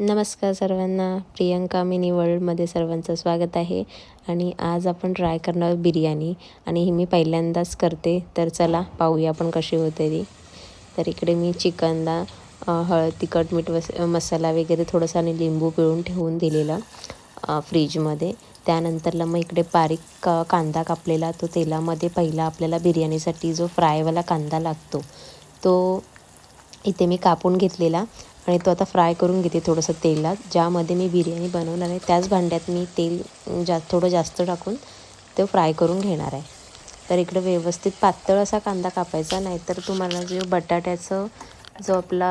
नमस्कार सर्वांना. प्रियंका मिनी वर्ल्डमध्ये सर्वांचं स्वागत आहे. आणि आज आपण ट्राय करणार बिर्याणी. आणि ही मी पहिल्यांदाच करते. तर चला पाहूया आपण कशी होते ती. तर इकडे मी चिकनला हळद तिखट मीठ वस मसाला वगैरे थोडंसं आणि लिंबू पिळून ठेवून दिलेला फ्रीजमध्ये त्यानंतरला मग इकडे बारीक का कांदा कापलेला. तो तेलामध्ये पहिला आपल्याला बिर्याणीसाठी जो फ्रायवाला कांदा लागतो तो इथे मी कापून घेतलेला. आणि तो आता फ्राय करून घेते थोडंसं तेलात. ज्यामध्ये मी बिर्याणी बनवणार आहे त्याच भांड्यात मी तेल जा थोडं जास्त टाकून तो फ्राय करून घेणार आहे. तर इकडं व्यवस्थित पातळ असा कांदा कापायचा नाहीतर तुम्हाला जो बटाट्याचं जो आपला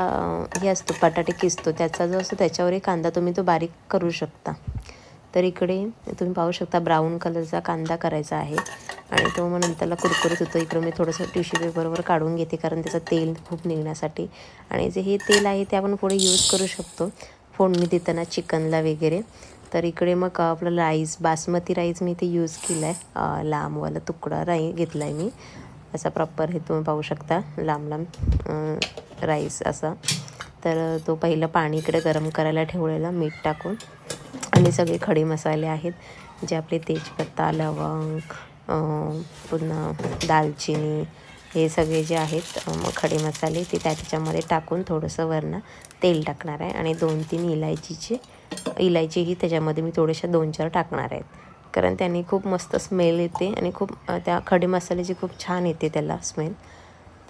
हे असतो बटाटे किसतो त्याचा जो असतो त्याच्यावरही कांदा तुम्ही तो बारीक करू शकता. तर इकडे तुम्ही पाहू शकता ब्राऊन कलरचा कांदा करायचा आहे. आणि तो मग नंतरला कुरकुरीत होतो. इकडं मी थोडंसं टिश्यू पेपरवर काढून घेते कारण त्याचं तेल खूप निघण्यासाठी. आणि जे हे तेल आहे ते आपण पुढे यूज करू शकतो. फोडणी देताना चिकनला वगैरे. तर इकडे मग आपलं राईस बासमती राईस मी इथे यूज केला आहे लांबवाला तुकडा राई घेतला आहे मी. असा प्रॉपर हे तुम्ही पाहू शकता. लांब लांब राईस असा. तर तो पहिलं पाणी इकडे गरम करायला ठेवलेला मीठ टाकून. आणि सगळे खडे मसाले आहेत. जे आपले तेजपत्ता लवंग पुन्हा दालचिनी हे सगळे जे आहेत खडे मसाले ते त्या त्याच्यामध्ये टाकून थोडंसं वरनं तेल टाकणार आहे आणि दोन तीन इलायचीचे इलायचीही त्याच्यामध्ये मी थोड्याशा दोन चार टाकणार आहेत. कारण त्यांनी खूप मस्त स्मेल येते आणि खूप त्या खडे मसाल्याची खूप छान येते त्याला स्मेल.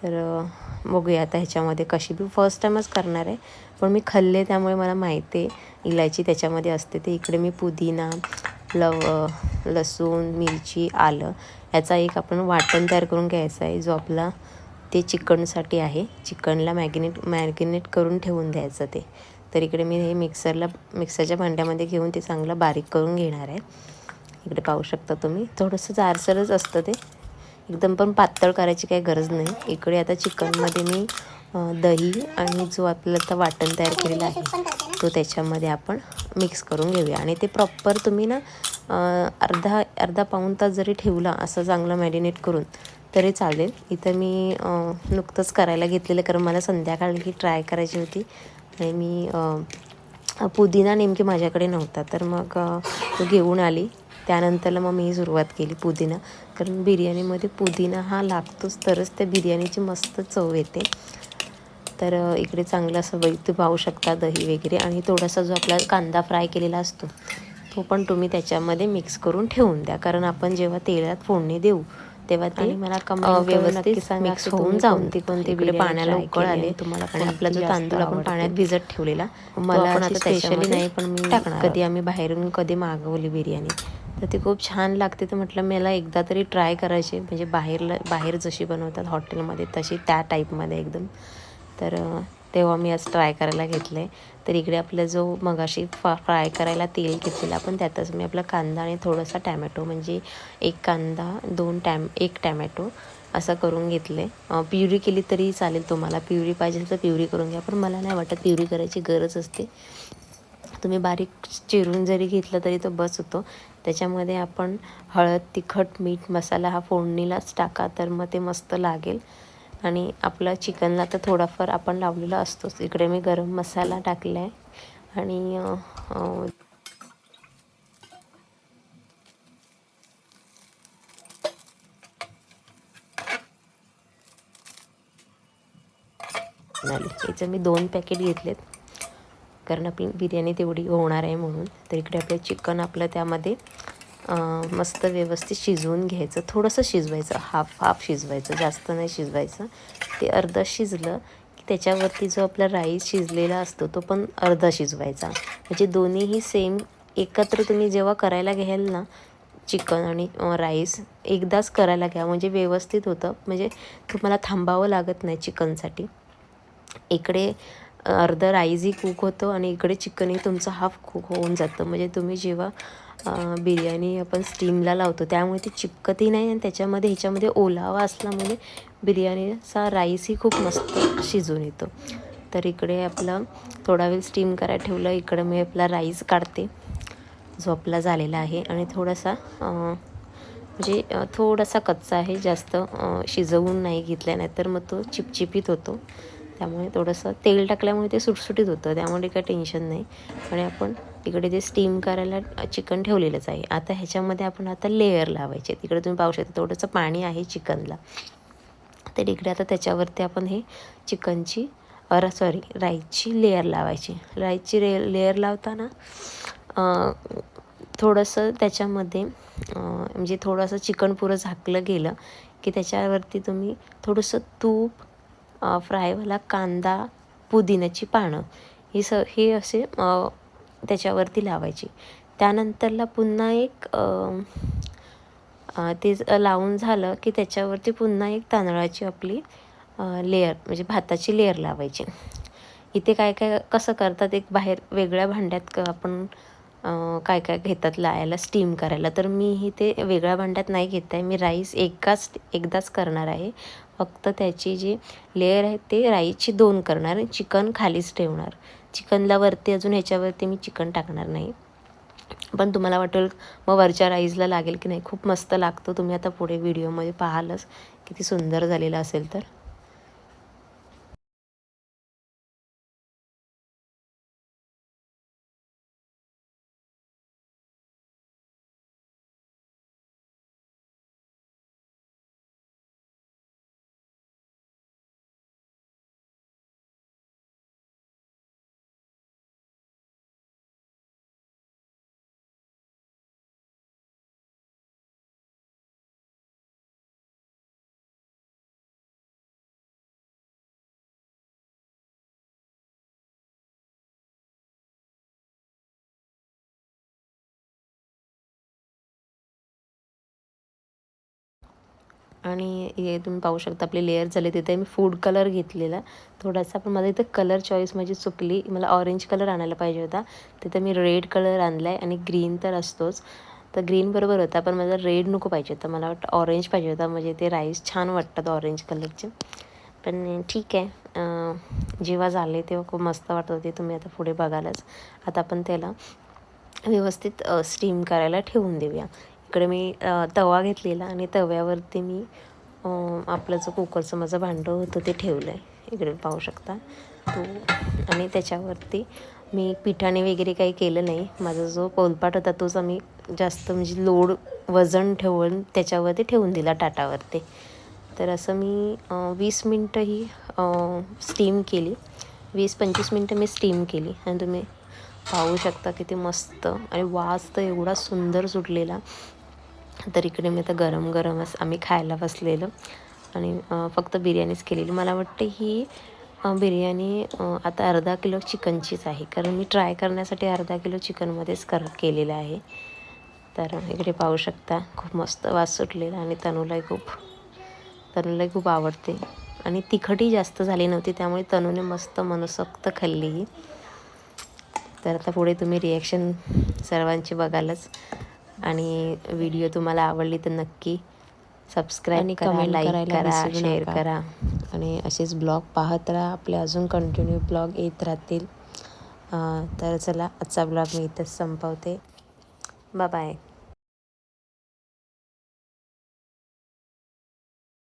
तर बघूया आता ह्याच्यामध्ये कशी बी फर्स्ट टाईमच करणार आहे पण मी खाल्ले त्यामुळे मला माहिती आहे इलायची त्याच्यामध्ये असते ते. इकडे मी पुदिना लव लसूण मिरची आलं याचा एक आपण वाटण तयार करून घ्यायचा आहे. जो आपला ते चिकनसाठी आहे. चिकनला मॅगिनेट मॅगिनेट करून ठेवून द्यायचं ते. तर इकडे मी हे मिक्सरला मिक्सरच्या भांड्यामध्ये घेऊन ते चांगलं बारीक करून घेणार आहे. इकडे पाहू शकता तुम्ही. थोडंसं जारसरच असतं ते. एकदम पण पातळ करायची काही गरज नाही. इकडे आता चिकनमध्ये मी दही आणि जो आपलं आता वाटण तयार केलेलं आहे. तो त्याच्यामध्ये आपण मिक्स करून घेऊया. आणि ते प्रॉपर तुम्ही ना अर्धा अर्धा पाऊण तास जरी ठेवला असं चांगलं मॅरिनेट करून तरी चालेल. इथं मी नुकतंच करायला घेतलेलं कारण मला संध्याकाळी ट्राय करायची होती. आणि मी पुदिना नेमकी माझ्याकडे नव्हता. तर मग तो घेऊन आली. त्यानंतरला मग मी सुरुवात केली पुदिना. कारण बिर्याणीमध्ये पुदिना हा लागतोच तरच त्या बिर्याणीची मस्त चव येते. तर इकडे चांगलं असं वै ते पाहू शकता दही वगैरे आणि थोडासा जो आपला कांदा फ्राय केलेला असतो तो पण तुम्ही त्याच्यामध्ये मिक्स करून ठेवून द्या. कारण आपण जेव्हा तेलात फोडणी देऊ तेव्हा ते मला व्यवस्थित मिक्स होऊन जाऊन ती कोणती इकडे पाण्याला उकळ आले तुम्हाला आणि आपला जो तांदूळ आपण पाण्यात भिजत ठेवलेला मला आता स्पेशली नाही पण मी कधी आम्ही बाहेरून कधी मागवली बिर्याणी. तर ती खूप छान लागते. तर म्हटलं मला एकदा तरी ट्राय करायची म्हणजे बाहेरला बाहेर जशी बनवतात हॉटेलमध्ये तशी त्या टाईपमध्ये एकदम. तर तेव्हा मी आज ट्राय करायला घेतलं आहे तर इकडे आपला जो मगाशी फा फ्राय करायला तेल घेतलेलं आपण त्यातच मी आपला कांदा आणि थोडासा टॅमॅटो म्हणजे एक कांदा दोन टॅम एक टॅमॅटो असं करून घेतले प्युरी केली तरी चालेल तुम्हाला. प्युरी पाहिजे तर प्युरी करून घ्या. पण मला नाही वाटत प्युरी करायची गरज असते. तुम्ही बारीक चिरून जरी घेतलं तरी तो बस होतो. त्याच्यामध्ये आपण हळद तिखट मीठ मसाला हा फोडणीलाच टाका. तर मग ते मस्त लागेल. आणि आपलं चिकनला तर थोडाफार आपण लावलेला असतोच. इकडे मी गरम मसाला टाकला आहे आणि याचं मी दोन पॅकेट घेतलेत. कारण आपली बिर्याणी तेवढी होणार आहे म्हणून. तर इकडे आपलं चिकन आपलं त्यामध्ये मस्त व्यवस्थित शिजवून घ्यायचं. थोडंसं शिजवायचं. हाफ हाफ शिजवायचं. जास्त नाही शिजवायचं. ते अर्धं शिजलं की त्याच्यावरती जो आपला राईस शिजलेला असतो तो पण अर्धा शिजवायचा. म्हणजे दोन्हीही सेम. एकत्र तुम्ही जेव्हा करायला घ्याल ना चिकन आणि राईस एकदाच करायला घ्या. म्हणजे व्यवस्थित होतं. म्हणजे तुम्हाला थांबावं लागत नाही चिकनसाठी. इकडे अर्धं राईसही कुक होतं आणि इकडे चिकनही तुमचं हाफ कुक होऊन जातं. म्हणजे तुम्ही जेव्हा बिर्याणी आपण स्टीमला लावतो. त्यामुळे ती चिपकतही नाही आणि त्याच्यामध्ये ह्याच्यामध्ये ओलावा असल्यामुळे बिर्याणीचा राईसही खूप मस्त शिजून येतो. तर इकडे आपलं थोडा वेळ स्टीम करायला ठेवलं. इकडं मी आपला राईस काढते जो आपला झालेला आहे. आणि थोडासा म्हणजे थोडासा कच्चा आहे. जास्त शिजवून नाही घेतला नाही तर मग तो चिपचिपीत होतो. त्यामुळे थोडंसं तेल टाकल्यामुळे ते सुटसुटीत होतं. त्यामुळे काही टेन्शन नाही. आणि आपण तिकडे ते स्टीम करायला चिकन ठेवलेलंच आहे. आता ह्याच्यामध्ये आपण आता लेअर लावायचे. तिकडे तुम्ही पाहू शकता थोडंसं पाणी आहे चिकनला तर इकडे आता त्याच्यावरती आपण हे चिकनची अर सॉरी राईसची लेअर लावायची. राईसची रे लेअर लावताना थोडंसं त्याच्यामध्ये म्हणजे थोडंसं चिकन पुरं झाकलं गेलं की त्याच्यावरती तुम्ही थोडंसं तूप फ्रायवाला कांदा पुदिन्याची पानं ही स हे असे त्याच्यावरती लावायची. त्यानंतरला पुन्हा एक ते लावून झालं की त्याच्यावरती पुन्हा एक तांदळाची आपली लेअर म्हणजे भाताची लेअर लावायची. इथे काय काय कसं करतात एक बाहेर वेगळ्या भांड्यात आपण काय काय घेतात लावायला स्टीम करायला. तर मी ही ते वेगळ्या भांड्यात नाही घेत आहे. मी राईस एकाच एकदाच करणार आहे. फक्त त्याची जी लेअर आहे ते राईसची दोन करणार चिकन खालीच ठेवणार. चिकनला वरती अजून ह्याच्यावरती मी चिकन टाकणार नाही. पण तुम्हाला वाटेल मग वरच्या राईजला लागेल की नाही खूप मस्त लागतो. तुम्ही आता पुढे व्हिडिओमध्ये पाहालच किती सुंदर झालेलं असेल तर. आणि हे तुम्ही पाहू शकता आपले लेअर झाले तिथे. मी फूड कलर घेतलेला. थोडासा पण माझा इथं कलर चॉईस माझी चुकली. मला ऑरेंज कलर आणायला पाहिजे होता. तिथं मी रेड कलर आणला आहे आणि ग्रीन तर असतोच. तर ग्रीन बरोबर होता पण माझा रेड नको पाहिजे होता. मला वाटतं ऑरेंज पाहिजे होता. म्हणजे ते राईस छान वाटतात ऑरेंज कलरचे पण ठीक आहे. जेव्हा झाले तेव्हा खूप मस्त वाटत होते. तुम्ही आता पुढे बघालच. आता आपण त्याला व्यवस्थित स्टीम करायला ठेवून देऊया. इकडे मी तवा घेतलेला आणि तव्यावरती मी आपलं जो कुकरचं माझं भांडं होतं ते ठेवलं आहे इकडे पाहू शकता. तो आणि त्याच्यावरती मी पिठाने वगैरे काही केलं नाही. माझा जो पोलपाट होता तोच आम्ही जास्त म्हणजे लोड वजन ठेवून त्याच्यावरती ठेवून दिला टाटावरती. तर असं मी वीस मिनटं ही स्टीम केली. वीस पंचवीस मिनटं मी स्टीम केली. आणि तुम्ही पाहू शकता किती मस्त आणि वास तर एवढा सुंदर सुटलेला. तर इकडे मी आता गरम गरमच आम्ही खायला बसलेलं. आणि फक्त बिर्याणीच केलेली. मला वाटते ही बिर्याणी आता अर्धा किलो चिकनचीच आहे. कारण मी ट्राय करण्यासाठी अर्धा किलो चिकनमध्येच कर केलेलं आहे. तर इकडे पाहू शकता खूप मस्त वास सुटलेला आणि तनूलाही खूप तनूलाही खूप आवडते. आणि तिखटही जास्त झाली नव्हती त्यामुळे तनूने मस्त मनसोक्त खाल्ली तर आता पुढे तुम्ही रिॲक्शन सर्वांची बघालच. आणि व्हिडिओ तुम्हाला आवडली तर नक्की सबस्क्राईब करा लाईक करा शेअर करा. आणि असेच ब्लॉग पाहत राहा. आपले अजून कंटिन्यू ब्लॉग येत राहतील. तर चला आजचा ब्लॉग मी इथंच संपवते. बाय